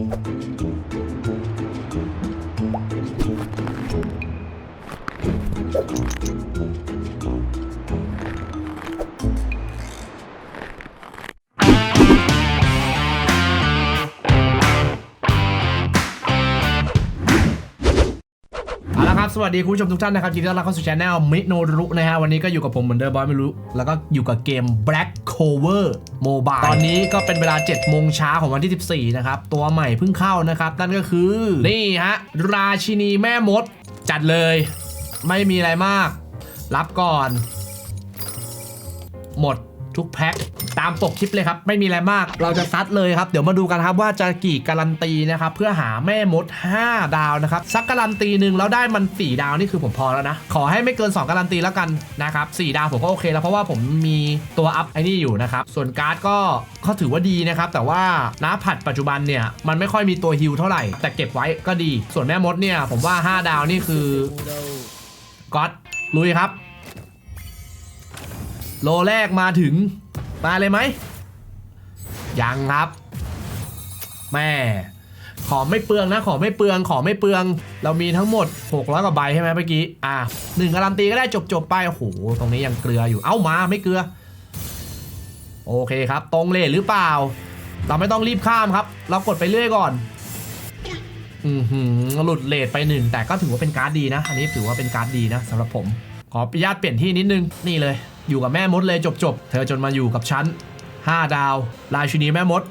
เอ วัสดีคุณผู้ชมทุกท่านนะครับยินดีต้อนรับเข้าสู่ช anel มิโนรุนะฮะวันนี้ก็อยู่กับผมเหมือนเดิมบอยไม่รู้ แล้วก็อยู่กับเกม Black Cover Mobile ตอนนี้ก็เป็นเวลา7โมงเช้าของวันที่ 14 นะครับ ตัวใหม่เพิ่งเข้านะครับ นั่นก็คือ นี่ฮะ ราชินีแม่มด จัดเลย ไม่มีอะไรมาก รับก่อน หมดทุกแพ็ค ตามปกคลิปเลยครับ ไม่มีอะไรมาก เราจะซัดเลยครับ เดี๋ยวมาดูกันครับว่าจะกี่การันตีนะครับ เพื่อหาแม่มด 5 ดาวนะครับสักการันตีหนึ่งแล้วได้มัน 4 ดาวนี่คือผมพอแล้วนะ ขอให้ไม่เกิน 2 การันตีแล้วกันนะครับ4ดาวผมก็โอเคแล้วเพราะว่าผมมีตัวอัพไอ้นี่อยู่นะครับส่วนการ์ดก็ก็ถือว่าดีนะครับ แต่ว่าณผัดปัจจุบันเนี่ยมันไม่ค่อยมีตัวฮิลเท่าไหร่ แต่เก็บไว้ก็ดี ส่วนแม่มดเนี่ยผมว่า 5 ดาวนี่คือก๊อตลุยครับ โลแรกมาถึง มาเลยไหมยังครับแม่ขอไม่เปลืองนะขอไม่เปลืองขอไม่เปลือง เรามีทั้งหมด 600กว่าใบใช่ไหมเมื่อกี้อะหนึ่งการันตีก็ได้จบจบไปโอ้โหตรงนี้ยังเกลืออยู่เอ้ามาไม่เกลือ โอเคครับ ตรงเลทหรือเปล่า เราไม่ต้องรีบข้ามครับ เรากดไปเรื่อยก่อนอือหือหลุดเลทไปหนึ่งแต่ก็ถือว่าเป็นการ์ดดีนะ อันนี้ถือว่าเป็นการ์ดดีนะสำหรับผม ขออนุญาตเปลี่ยนที่นิดนึง นี่เลย อยู่กับแม่มดเลยจบๆ เธอจนมาอยู่กับฉัน 5 ดาวรายชินีแม่มด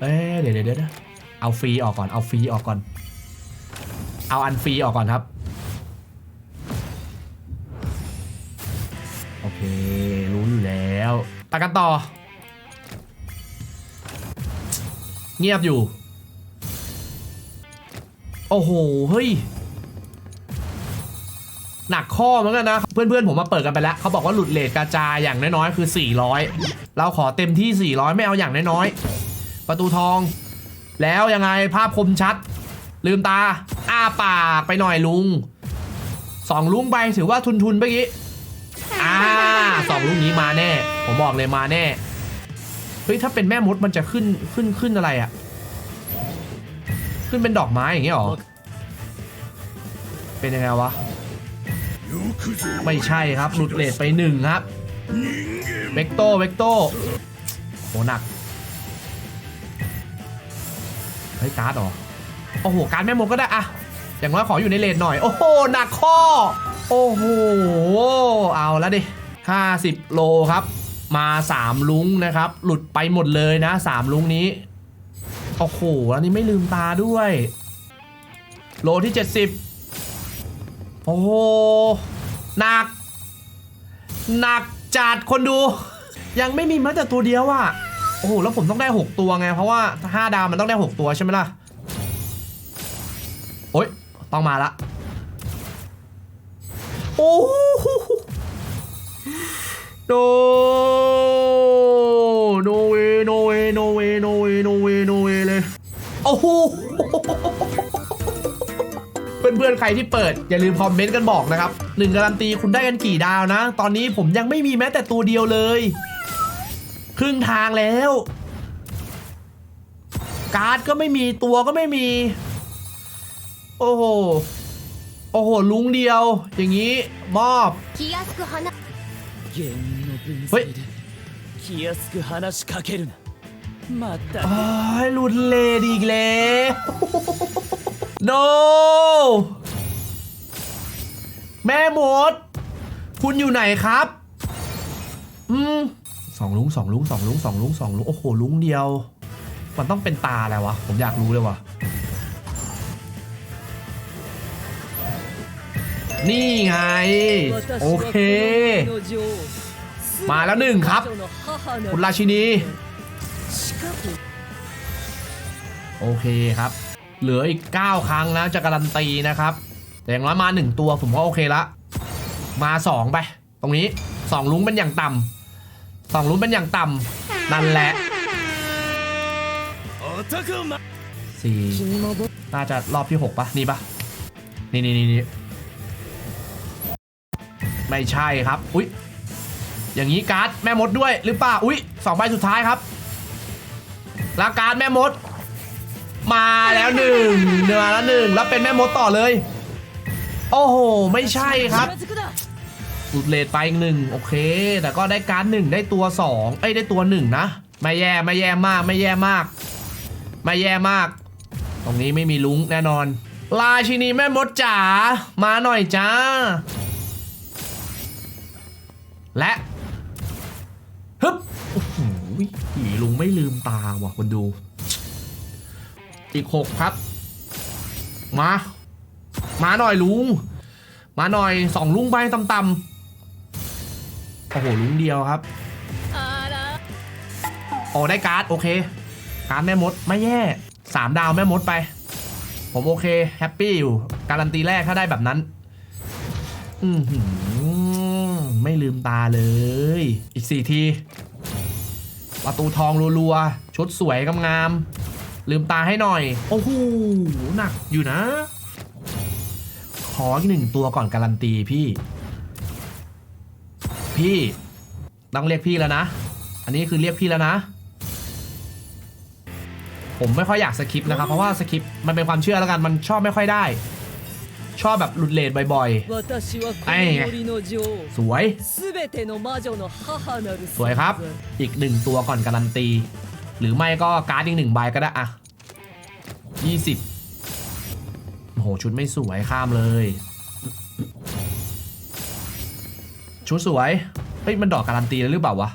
เอ๊เดี๋ยวเดี๋ยวเดี๋ยวเอาฟรีออกก่อน เอาฟรีออกก่อน เอาอันฟรีออกก่อนครับ โอเค รู้อยู่แล้วไปกันต่อ เงียบอยู่ โอ้โห เฮ้ย หนักข้อเหมือนกันนะ เพื่อนๆ ผมมาเปิดกันไปแล้ว เขาบอกว่าหลุดเลทกระจายอย่างน้อยๆ คือ 400 เราขอเต็มที่ 400 ไม่เอาอย่างน้อยๆ ประตูทอง แล้วยังไงภาพคมชัด ลืมตา อ้าปากไปหน่อยลุงสองลุงไปถือว่าทุนๆเมื่อกี้อ่าสองลุงนี้มาแน่ ผมบอกเลยมาแน่ เฮ้ย ถ้าเป็นแม่มดมันจะขึ้นขึ้นขึ้นอะไรอะขึ้นเป็นดอกไม้อย่างเงี้ยหรอ เป็นยังไงวะ ไม่ใช่ครับ หลุดเลทไปหนึ่งครับ เวกโตเวกโตโหหนัก เฮ้ย การ์ดเหรอ โอ้โห การ์ดแม่มดก็ได้อะอย่างน้อยขออยู่ในเลทหน่อย โอ้โห หนักข้อ โอ้โห เอาแล้วดิ 50 โลครับ มา 3 ลุงนะครับ หลุดไปหมดเลยนะ 3 ลุงนี้ โอ้โห อันนี้ไม่ลืมตาด้วย โลที่ 70 โอ้โหหนัก หนักจัดคนดู ยังไม่มีแม้แต่ตัวเดียวอะโอ้โหแล้วผมต้องได้ 6 ตัวไง เพราะว่า 5 ดาวมันต้องได้ 6 ตัวใช่ไหมล่ะ โอ๊ยต้องมาละ โอ้โหโนโนเวโนเวโนเวโนเวโนเวโนเวเลย โอ้โห พื่อนๆใครที่เปิด อย่าลืมคอมเมนต์กันบอกนะครับหนึ่งการันตีคุณได้กันกี่ดาวนะ ตอนนี้ผมยังไม่มีแม้แต่ตัวเดียวเลย ครึ่งทางแล้ว การ์ดก็ไม่มีตัวก็ไม่มี โอ้โหโอ้โหลุงเดียว อย่างนี้มอบเฮ้ยอ้ยหลุดเลดอีกแล้ว no แม่หมด คุณอยู่ไหนครับ อืมสองลุงสองลุงสองลุงสองลุงสองลุงโอ้โหลุงเดียว มันต้องเป็นตาอะไรวะ ผมอยากรู้เลยวะนี่ไง โอเค มาแล้วหนึ่งครับ คุณราชินี โอเคครับ เหลืออีก 9 ครั้งนะจะการันตีนะครับ แต่อย่างน้อยมา 1 ตัวผมก็โอเคละ มา 2 ไป ตรงนี้ 2 ลุ้งเป็นอย่างต่ำสองลุ้งเป็นอย่างต่ำนั่นแหละสี่น่าจะรอบที่ 6ปะนี่ปะนี่นี่นี่นี่ไม่ใช่ครับ อุ๊ย อย่างนี้การ์ดแม่มดด้วยหรือเปล่า อุ๊ยสองใบสุดท้ายครับ แล้วการ์ดแม่มด มาแล้วหนึ่งมาแล้วหนึ่งแล้วเป็นแม่มดต่อเลย โอ้โห ไม่ใช่ครับสุดเลดไปอีกหนึ่งโอเค แต่ก็ได้การหนึ่งได้ตัวสองไอ้ได้ตัวหนึ่งนะ ไม่แย่ไม่แย่มากไม่แย่มาก ไม่แย่มาก ตรงนี้ไม่มีลุงแน่นอน ลาชินีแม่มดจ๋ามาหน่อยจ้า และฮึบโอ้โหลุงไม่ลืมตาว่ะคนดู อีกหกครับ มา มาหน่อยลุง มาหน่อยสองลุงไปต่ำๆโอ้โหลุงเดียวครับโอ้ได้การ์ดโอเคการ์ดแม่มดไม่แย่สามดาวแม่มดไป ผมโอเคแฮปปี้อยู่ การันตีแรกถ้าได้แบบนั้น อือหือไม่ลืมตาเลย อีกสี่ที ประตูทองรัวๆ ชุดสวยงามๆ ลืมตาให้หน่อย โอ้โหหนักอยู่นะ ขออีกหนึ่งตัวก่อนการันตีพี่ พี่ต้องเรียกพี่แล้วนะ อันนี้คือเรียกพี่แล้วนะ ผมไม่ค่อยอยากสคิปนะครับ เพราะว่าสคิปมันเป็นความเชื่อแล้วกันมันชอบไม่ค่อยได้ ชอบแบบหลุดเลนบ่อยๆไอ้สวย สวยครับ อีกหนึ่งตัวก่อนการันตี หรือไม่ก็การ์ดอีกหนึ่งใบก็ได้อะยี่สิบโอ้โหชุดไม่สวยข้ามเลย ชุดสวย เฮ้ย มันดอกการันตีแล้วหรือเปล่าวะ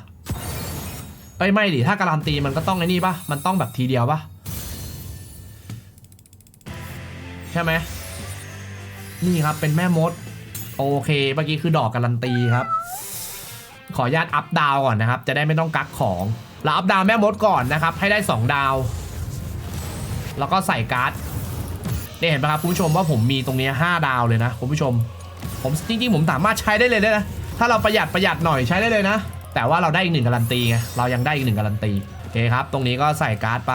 เอ้ยไม่ดิถ้าการันตีมันก็ต้องไอ้นี่ปะมันต้องแบบทีเดียวปะใช่ไหมนี่ครับเป็นแม่มด โอเคเมื่อกี้คือดอกการันตีครับ ขออนุญาตอัพดาวก่อนนะครับ จะได้ไม่ต้องกักของ เราอัพดาวแม่มดก่อนนะครับ ให้ได้ 2 ดาว แล้วก็ใส่การ์ดเนี่ยเห็นไหมครับคุณผู้ชมว่าผมมีตรงนี้ 5 ดาวเลยนะคุณผู้ชม ผมจริงๆ ผมสามารถใช้ได้เลยนะถ้าเราประหยัดประหยัดหน่อยใช้ได้เลยนะ แต่ว่าเราได้อีกหนึ่งการันตีไงเรายังได้อีกหนึ่งการันตีโอเคครับ ตรงนี้ก็ใส่การ์ดไป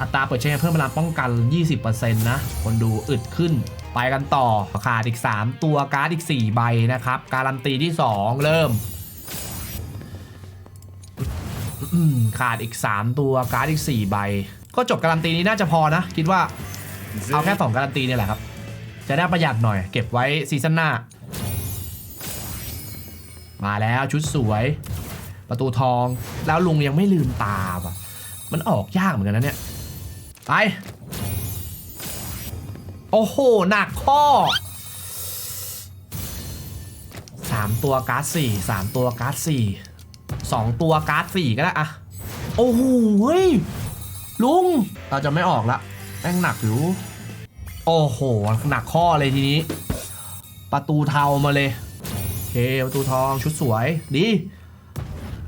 อัตราเปิดใช้งานเพิ่มพลังป้องกัน 20%นะคนดูอึดขึ้นไปกันต่อขาดอีก 3 ตัวการ์ดอีก 4 ใบนะครับ การันตีที่ 2 เริ่ม ขาดอีก 3 ตัวการ์ดอีก 4 ใบ ก็จบการันตีนี้น่าจะพอนะ คิดว่าเอาแค่ 2 การันตีเนี่ยแหละครับ จะได้ประหยัดหน่อยเก็บไว้ซีซั่นหน้า มาแล้วชุดสวย ประตูทองแล้วลุงยังไม่ลืมตาว่ะ มันออกยากเหมือนกันนะเนี่ย ไป โอ้โห หนักข้อสามตัวการ์ดสี่สามตัวการ์ดสี่ สองตัวการ์ดสี่ก็ได้อะโอ้โหเฮ้ยลุง เราจะไม่ออกละแม่งหนักอยู่ โอ้โห หนักข้อเลยทีนี้ ประตูเทามาเลยโอเคประตูทองชุดสวย ดี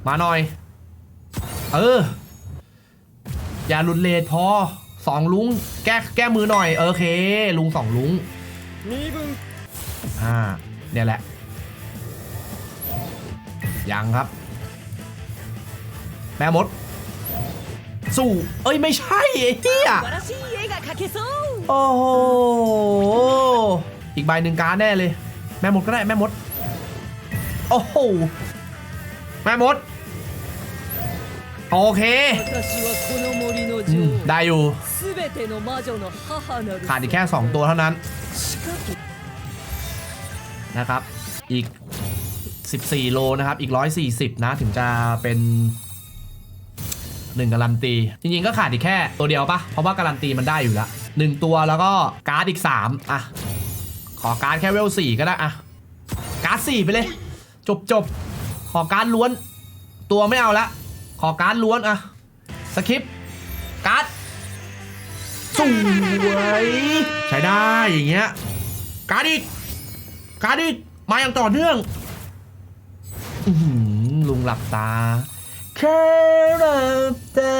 มาหน่อย เออ อย่าหลุดเลทพอสองลุง แก้แก้มือหน่อย โอเค ลุงสองลุง身分อ่าเนี่ยแหละ ยังครับ แม่มด สู้ เอ้ยไม่ใช่ไอ้เหี้ยโอ้โห อีกใบหนึ่งการแน่เลย แม่มดก็ได้แม่มด โอ้โห แม่มด โอเค ได้อยู่ ขาดอีกแค่ 2 ตัวเท่านั้น นะครับ อีก 14 โลนะครับ อีก 140 นะ ถึงจะเป็น 1การันตี จริงๆก็ขาดอีกแค่ตัวเดียวปะเพราะว่าการันตีมันได้อยู่และ1ตัวแล้วก็การ์ดอีก 3 อะ ขอการ์ดแค่เวล4ก็ได้อะ การ์ด4ไปเลย จบจบขอการ์ดล้วน ตัวไม่เอาละ ขอการ์ดล้วนอะสคริปต์การ์ดสวยใช้ได้อย่างเงี้ยการ์ดอีกการ์ดิกมาอย่างต่อเนื่องหือลุงหลับตา แค่เราแต่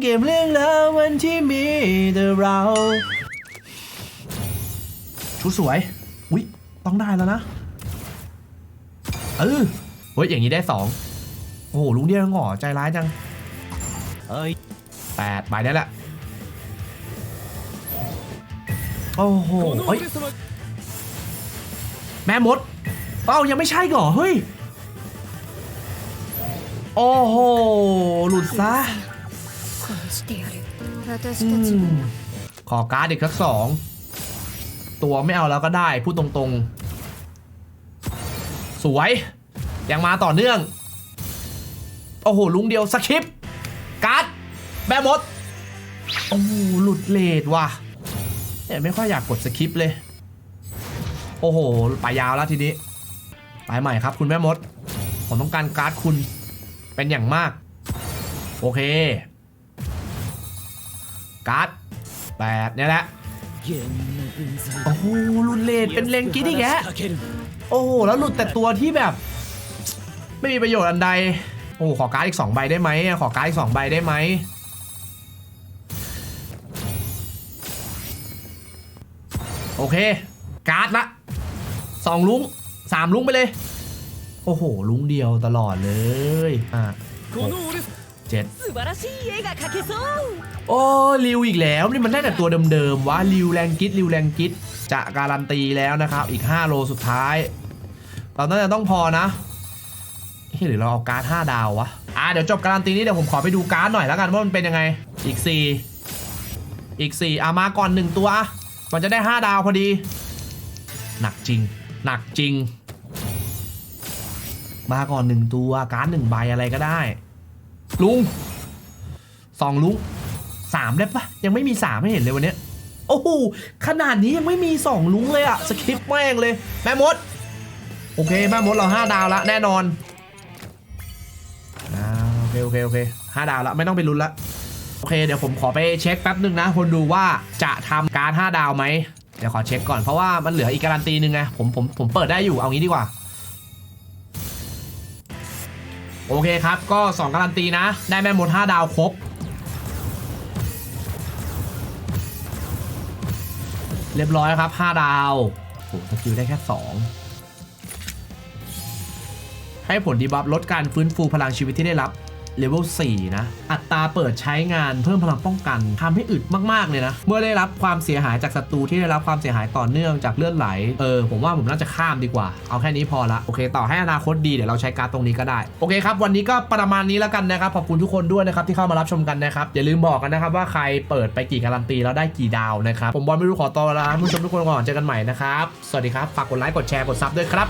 เก็บเรื่องราววันที่มีแต่เรา ชุดสวย อุ๊ย ต้องได้แล้วนะ เออเฮ้ย อย่างนี้ได้สองโอ้โหลุงเดียงหง่อใจร้ายจัง เอ้ยแปดไปได้ละ โอ้โหเฮ้ย แม่มด เอ้ายังไม่ใช่เหรอ เฮ้ย โอ้โห หลุดซะขอการ์ดอีกสักสอง ตัวไม่เอาแล้วก็ได้ พูดตรงๆ สวย ยังมาต่อเนื่อง โอ้โห ลุงเดียวสคริปการ์ดแบบมด โอ้โห หลุดเลดว่ะเนี่ยไม่ค่อยอยากกดสคริปเลย โอ้โห ไปยาวแล้วทีนี้ ไปใหม่ครับคุณแม่มด ผมต้องการการ์ดคุณ เป็นอย่างมาก โอเค การ์ดแปดเนี่ยแหละโอ้โหรุนเลนเป็นเลนกินอีกแกโอ้โหแล้วหลุดแต่ตัวที่แบบ ไม่มีประโยชน์อันใด โอ้ขอการ์ดอีก 2 ใบได้ไหมขอการ์ดอีก 2 ใบได้ไหมโอเค การ์ดละสองลุงสามลุงไปเลย โอ้โห ลุงเดียวตลอดเลยอะเจ็ดโอ้ริวอีกแล้วนี่มันได้แต่ตัวเดิมๆวะริวแรงกิดริวแรงกิดจะการันตีแล้วนะครับ อีก 5 โลสุดท้ายตอนนั้นต้องพอนะเฮ้ยหรือเราเอาการ์ด5ดาววะอะเดี๋ยวจบการันตีนี้เดี๋ยวผมขอไปดูการ์ดหน่อยแล้วกันว่ามันเป็นยังไงอีก 4 อีก 4อะมาก่อน 1 ตัว มันจะได้ 5 ดาวพอดี หนักจริง หนักจริง มาก่อน1ตัวการ์ดหนึ่งใบอะไรก็ได้ ลุงสองลุงสามได้ปะยังไม่มีสามให้เห็นเลยวันนี้โอ้โหขนาดนี้ยังไม่มีสองลุงเลยอะสคริปต์แม่งเลย แม่มด โอเคแม่มดเราห้าดาวละแน่นอนอโอเคโอเคโอเคห้าดาวละไม่ต้องไปลุ้นละโอเคเดี๋ยวผมขอไปเช็คแป๊บหนึ่งนะ คนดูว่าจะทำการห้าดาวไหมเดี๋ยวขอเช็คก่อนเพราะว่ามันเหลืออีกการันตีหนึ่งไงผมผมผมเปิดได้อยู่เอางี้ดีกว่า โอเคครับ ก็ 2 การันตีนะ ได้แม่มด 5 ดาวครบ เรียบร้อยครับ 5 ดาวโอ้สกิลได้แค่ 2 ให้ผลดีบัฟลดการฟื้นฟูพลังชีวิตที่ได้รับ เลเวล4นะอัตราเปิดใช้งานเพิ่มพลังป้องกันทำให้อึดมากๆเลยนะ เมื่อได้รับความเสียหายจากศัตรูที่ได้รับความเสียหายต่อเนื่องจากเลือดไหลเออผมว่าผมน่าจะข้ามดีกว่า เอาแค่นี้พอละโอเคต่อให้อนาคตดีเดี๋ยวเราใช้การตรงนี้ก็ได้โอเคครับวันนี้ก็ประมาณนี้แล้วกันนะครับขอบคุณทุกคนด้วยนะครับที่เข้ามารับชมกันนะครับอย่าลืมบอกกันนะครับว่าใครเปิดไปกี่การันตีแล้วได้กี่ดาวนะครับผมบอลไม่รู้ขอตัวลาท่านผู้ชมทุกคนก่อนเจอกันใหม่นะครับสวัสดีครับฝากกดไลค์กดแชร์กดซับด้วยครับ